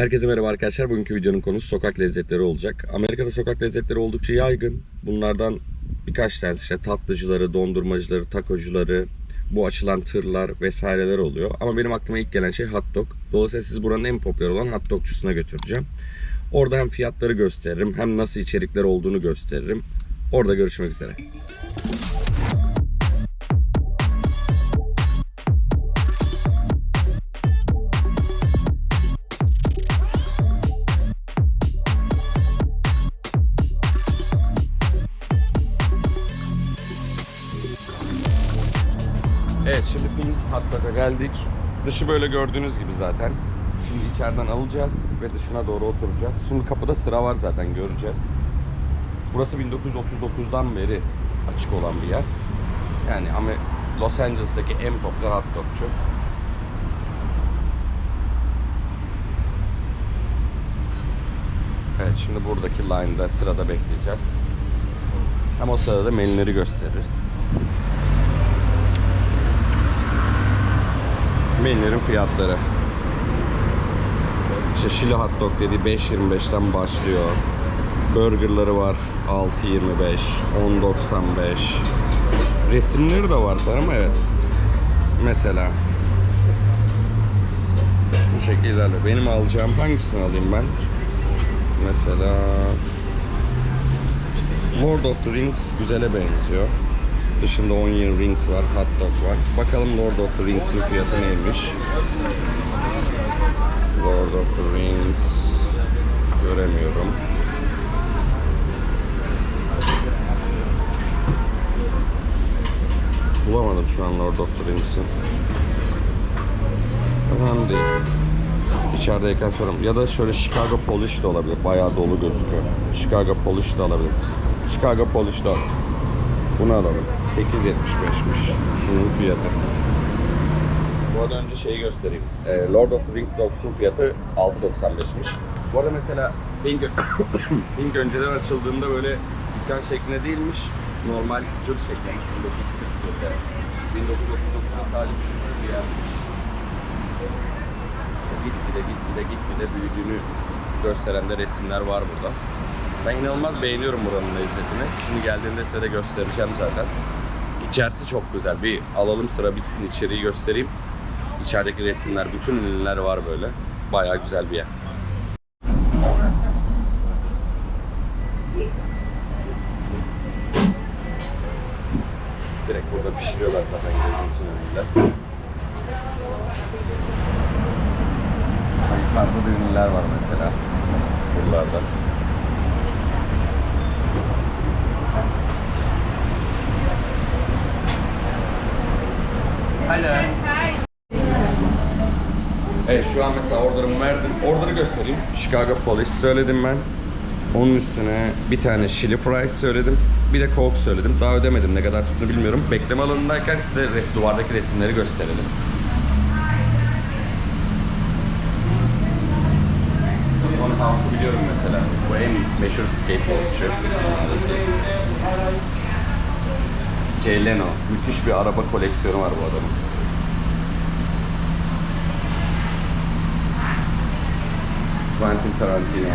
Herkese merhaba arkadaşlar. Bugünkü videonun konusu sokak lezzetleri olacak. Amerika'da sokak lezzetleri oldukça yaygın. Bunlardan birkaç tanesi işte tatlıcıları, dondurmacıları, takocuları, bu açılan tırlar vesaireler oluyor. Ama benim aklıma ilk gelen şey hot dog. Dolayısıyla sizi buranın en popüler olan hot dogçusuna götüreceğim. Orada hem fiyatları gösteririm hem nasıl içerikler olduğunu gösteririm. Orada görüşmek üzere. Geldik. Dışı böyle gördüğünüz gibi zaten. Şimdi içeriden alacağız ve dışına doğru oturacağız. Şimdi kapıda sıra var zaten göreceğiz. Burası 1939'dan beri açık olan bir yer. Yani ama Los Angeles'taki en popüler hot dogçu. Evet şimdi buradaki line'da sırada bekleyeceğiz. Hem o sırada da menüleri gösteririz. Menülerin fiyatları. İşte Şili hot dog dedi 5.25'ten başlıyor. Burgerları var 6.25, 10.95. Resimleri de var sanırım evet. Mesela. Bu şekilde. Benim alacağım hangisini alayım ben? Mesela Lord of the Rings güzele benziyor. Dışında onion rings var, hot dog var. Bakalım Lord of the Rings'in fiyatı neymiş? Lord of the Rings göremiyorum. Bulamadım şu an Lord of the Rings'i. Önemli. İçerideyken sorarım. Ya da şöyle Chicago Polish de olabilir. Bayağı dolu gözüküyor. Chicago Polish de alabilir. Chicago Polish de al. Bunu alalım. 8.75'miş. Şunun fiyatı. Bu arada önce şeyi göstereyim. Ee, Lord of the Rings Dogs'un fiyatı 6.95'miş. Bu arada mesela Pink, Pink önceden açıldığında böyle dükkan şeklinde değilmiş. Normal tür şekliymiş 1940'da. 1939'da sadece düşük bir yermiş. Gitgide gitgide gitgide büyüdüğünü gösteren de resimler var burada. Ben inanılmaz beğeniyorum buranın lezzetini. Şimdi geldiğinde size de göstereceğim zaten. İçerisi çok güzel. Bir alalım sıra bitsin içeriği göstereyim. İçerideki resimler, bütün ünlüler var böyle. Bayağı güzel bir yer. Direkt burada pişiriyorlar zaten gözümüzün önünde. Yukarıda da ünlüler var mesela. Buralarda. Evet şu an mesela order'ımı verdim. Order'ı göstereyim. Chicago Polish söyledim ben. Onun üstüne bir tane chili fries söyledim. Bir de coke söyledim. Daha ödemedim ne kadar tuttuğunu bilmiyorum. Bekleme alanındayken size res- duvardaki resimleri gösterelim. Hawk'u biliyorum mesela. Bu en meşhur skateboardçu. Jay Leno. Müthiş bir araba koleksiyonu var bu adamın. Quentin Tarantino.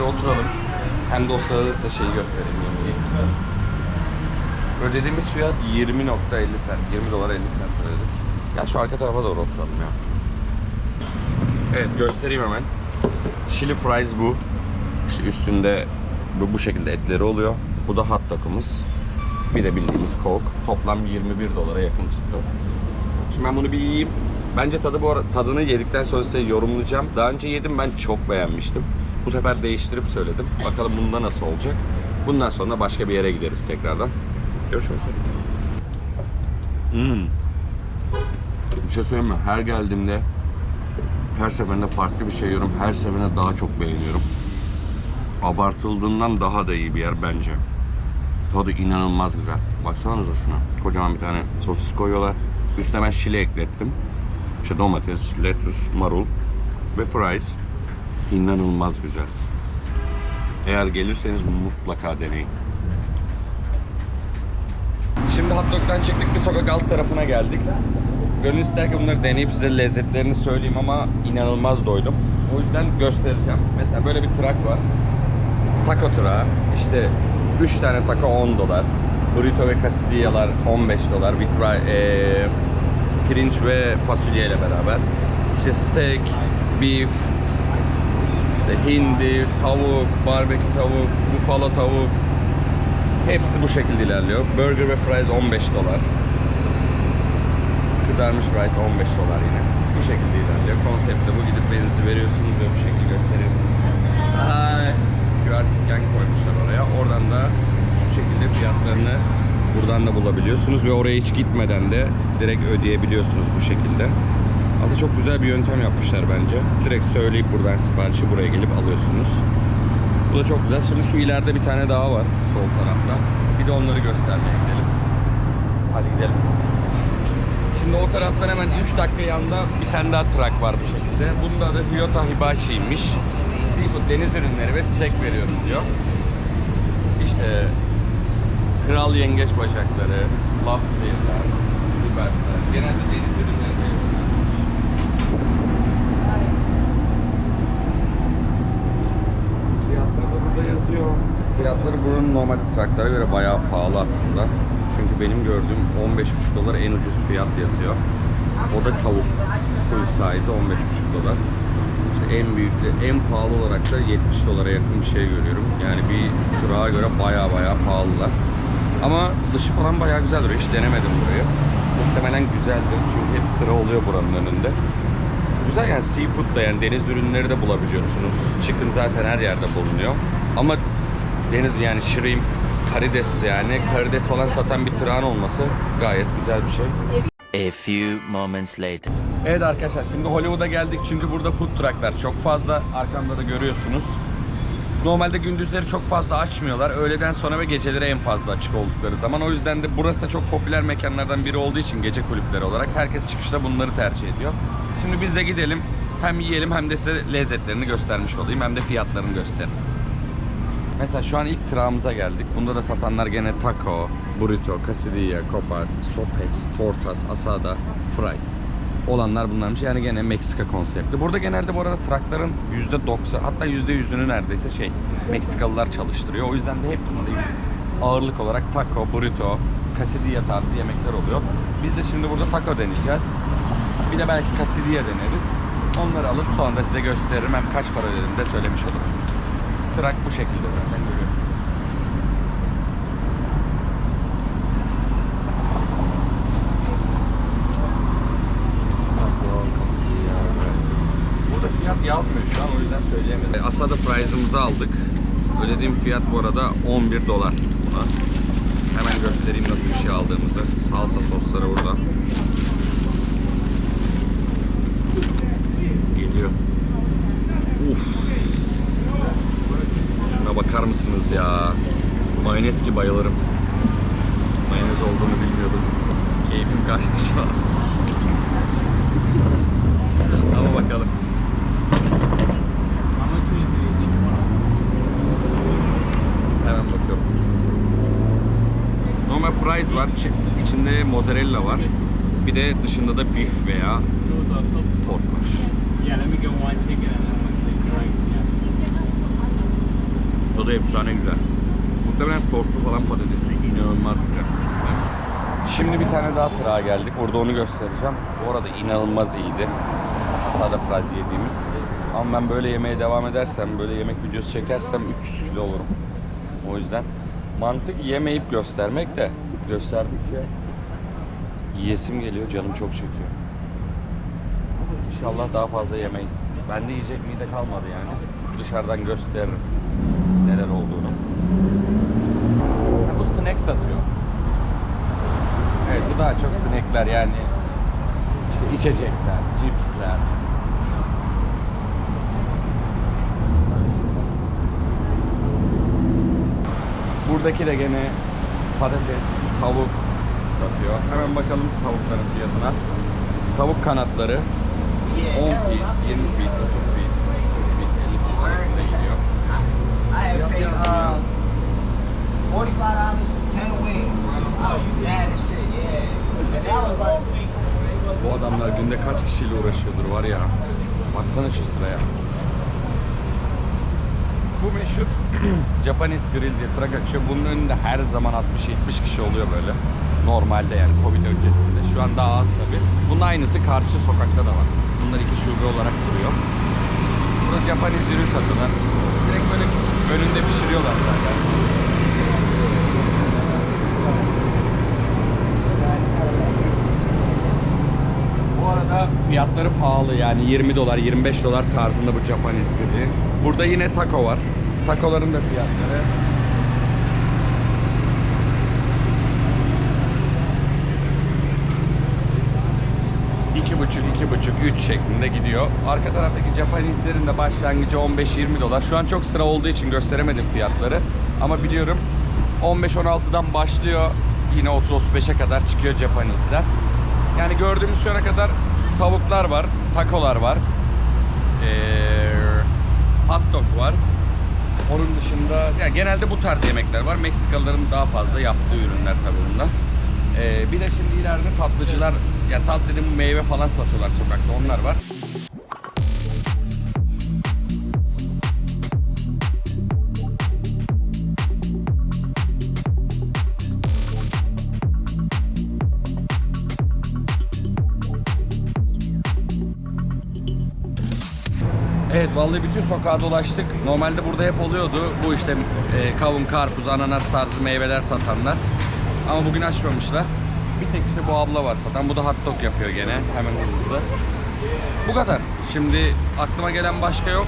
Yere oturalım. Hem de o sırada size şeyi göstereyim yemeği. Ödediğimiz fiyat 20.50 cent. 20 dolar 50 cent ödedik. Gel şu arka tarafa doğru oturalım ya. Evet göstereyim hemen. Chili fries bu. İşte üstünde bu, bu şekilde etleri oluyor. Bu da hot dog'umuz. Bir de bildiğimiz coke. Toplam 21 dolara yakın tuttu. Şimdi ben bunu bir yiyeyim. Bence tadı bu tadını yedikten sonra size yorumlayacağım. Daha önce yedim ben çok beğenmiştim. Bu sefer değiştirip söyledim. Bakalım bunda nasıl olacak. Bundan sonra başka bir yere gideriz tekrardan. Görüşmek üzere. Hmm. Bir şey söyleyeyim mi? Her geldiğimde her seferinde farklı bir şey yiyorum. Her seferinde daha çok beğeniyorum. Abartıldığından daha da iyi bir yer bence. Tadı inanılmaz güzel. Baksanıza şuna. Kocaman bir tane sosis koyuyorlar. Üstüne ben şile eklettim. İşte domates, lettuce, marul ve fries. İnanılmaz güzel. Eğer gelirseniz mutlaka deneyin. Şimdi hot dog'dan çıktık bir sokak alt tarafına geldik. Gönül ister ki bunları deneyip size lezzetlerini söyleyeyim ama inanılmaz doydum. O yüzden göstereceğim. Mesela böyle bir trak var. Taco tırağı. İşte 3 tane taco 10 dolar. Burrito ve quesadillas 15 dolar. Bir tra- eee, pirinç ve fasulyeyle beraber. İşte steak, beef, işte hindi, tavuk, barbekü tavuk, buffalo tavuk. Hepsi bu şekilde ilerliyor. Burger ve fries 15 dolar. Kızarmış fries 15 dolar yine. Bu şekilde ilerliyor. Konsept de bu. Gidip benzin veriyorsunuz ve bu şekilde gösteriyorsunuz. Ay. QR scan koymuşlar oraya. Oradan da şu şekilde fiyatlarını buradan da bulabiliyorsunuz ve oraya hiç gitmeden de direkt ödeyebiliyorsunuz bu şekilde. Aslında çok güzel bir yöntem yapmışlar bence. Direkt söyleyip buradan siparişi buraya gelip alıyorsunuz. Bu da çok güzel. Şimdi şu ileride bir tane daha var sol tarafta. Bir de onları göstermeye gidelim. Hadi gidelim. Şimdi o taraftan hemen 3 dakika yanında bir tane daha trak var bu şekilde. Bunda da Hyota Hibashi'ymiş. Seafood deniz ürünleri ve steak veriyorum diyor. İşte kral yengeç bacakları, lobsterler, biberler. Genelde deniz ürünleri veriyorlar. Fiyatları da burada yazıyor. Fiyatları buranın normal traklara göre bayağı pahalı aslında. Çünkü benim gördüğüm 15,5 dolar en ucuz fiyat yazıyor. O da tavuk. Full size 15,5 dolar. İşte en büyük de en pahalı olarak da 70 dolara yakın bir şey görüyorum. Yani bir tırağa göre bayağı bayağı pahalılar. Ama dışı falan bayağı güzel duruyor. Hiç denemedim burayı. Muhtemelen güzeldir. Çünkü hep sıra oluyor buranın önünde. Güzel yani seafood da yani deniz ürünleri de bulabiliyorsunuz. Chicken zaten her yerde bulunuyor. Ama deniz yani shrimp, karides yani karides falan satan bir tırağın olması gayet güzel bir şey. A few moments later. Evet arkadaşlar şimdi Hollywood'a geldik çünkü burada food trucklar çok fazla. Arkamda da görüyorsunuz. Normalde gündüzleri çok fazla açmıyorlar. Öğleden sonra ve geceleri en fazla açık oldukları zaman. O yüzden de burası da çok popüler mekanlardan biri olduğu için gece kulüpleri olarak herkes çıkışta bunları tercih ediyor. Şimdi biz de gidelim. Hem yiyelim hem de size lezzetlerini göstermiş olayım hem de fiyatlarını göstereyim. Mesela şu an ilk tırağımıza geldik. Bunda da satanlar gene taco, burrito, quesadilla, copa, sopes, tortas, asada, fries. Olanlar bunlarmış. Yani gene Meksika konsepti. Burada genelde bu arada trakların %90 hatta %100'ünü neredeyse şey Meksikalılar çalıştırıyor. O yüzden de hepsinde ağırlık olarak taco, burrito, quesadilla tarzı yemekler oluyor. Biz de şimdi burada taco deneyeceğiz. Bir de belki quesadilla deneriz. Onları alıp sonra size gösteririm. Hem kaç para ödedim de söylemiş olurum. Trak bu şekilde zaten görüyorsunuz. Burada fiyat yazmıyor şu an o yüzden söyleyemedim. Asada fries'ımızı aldık. Ödediğim fiyat bu arada 11 dolar buna. Hemen göstereyim nasıl bir şey aldığımızı. Salsa sosları burada. Geliyor. Uf. Şuna bakar mısınız ya? Mayonez ki bayılırım. Mayonez olduğunu bilmiyordum. Keyfim kaçtı şu an. Ama bakalım. Hemen bakıyorum. Normal fries var. içi- içinde mozzarella var. Bir de dışında da beef veya pork var. Yeah, let me get one steak, right? Yeah. Tadı efsane güzel. Muhtemelen soslu falan patatesi inanılmaz güzel. Şimdi bir tane daha tırağa geldik. Burada onu göstereceğim. Bu arada inanılmaz iyiydi. Asada fries yediğimiz. Ama ben böyle yemeye devam edersem, böyle yemek videosu çekersem 300 kilo olurum. O yüzden mantık yemeyip göstermek de gösterdikçe yiyesim geliyor, canım çok çekiyor. İnşallah daha fazla yemeyiz. Bende yiyecek mide kalmadı yani. Dışarıdan gösteririm neler olduğunu. Bu snack satıyor. Evet bu daha çok snackler yani işte içecekler, cipsler. Buradaki de gene patates, tavuk satıyor. Hemen bakalım tavukların fiyatına. Tavuk kanatları 10 piece, 20 piece, 30 piece, 40 piece, 50 piece şeklinde gidiyor. Fiyat yazmıyor. Forty-five dollars for ten wings, bro. You mad as shit, yeah. And that was like Bu adamlar günde kaç kişiyle uğraşıyordur var ya. Baksana şu sıraya. Bu meşhur Japanese Grill diye trak açıyor. Bunun önünde her zaman 60-70 kişi oluyor böyle. Normalde yani Covid öncesinde. Şu an daha az tabi. Bunun aynısı karşı sokakta da var. Bunlar iki şube olarak duruyor. Burada Japanese ürün satıyorlar. Direkt böyle önünde pişiriyorlar zaten. Arada fiyatları pahalı yani 20 dolar 25 dolar tarzında bu Japanese grill. Burada yine taco var. Takoların da fiyatları iki buçuk, iki buçuk, üç şeklinde gidiyor. Arka taraftaki Japanese'lerin de başlangıcı 15-20 dolar. Şu an çok sıra olduğu için gösteremedim fiyatları. Ama biliyorum 15-16'dan başlıyor. Yine 30-35'e kadar çıkıyor Japanese'ler. Yani gördüğümüz şu ana kadar tavuklar var, takolar var. Hot dog var. Onun dışında ya genelde bu tarz yemekler var. Meksikalıların daha fazla yaptığı ürünler tabii bunda. Ee, bir de şimdi ileride tatlıcılar, ya tat dedim meyve falan satıyorlar sokakta. Onlar var. Evet vallahi bütün sokağa dolaştık. Normalde burada hep oluyordu. Bu işte e, kavun, karpuz, ananas tarzı meyveler satanlar. Ama bugün açmamışlar. Bir tek işte bu abla var satan. Bu da hot dog yapıyor gene. Hemen hızlı. Bu kadar. Şimdi aklıma gelen başka yok.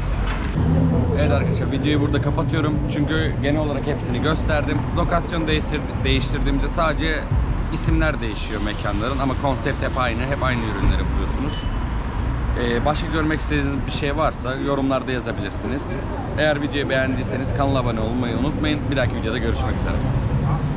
Evet arkadaşlar videoyu burada kapatıyorum. Çünkü genel olarak hepsini gösterdim. Lokasyon değiştir değiştirdiğimizde sadece isimler değişiyor mekanların ama konsept hep aynı. Hep aynı ürünleri buluyorsunuz. Ee, başka görmek istediğiniz bir şey varsa yorumlarda yazabilirsiniz. Eğer videoyu beğendiyseniz kanala abone olmayı unutmayın. Bir dahaki videoda görüşmek üzere.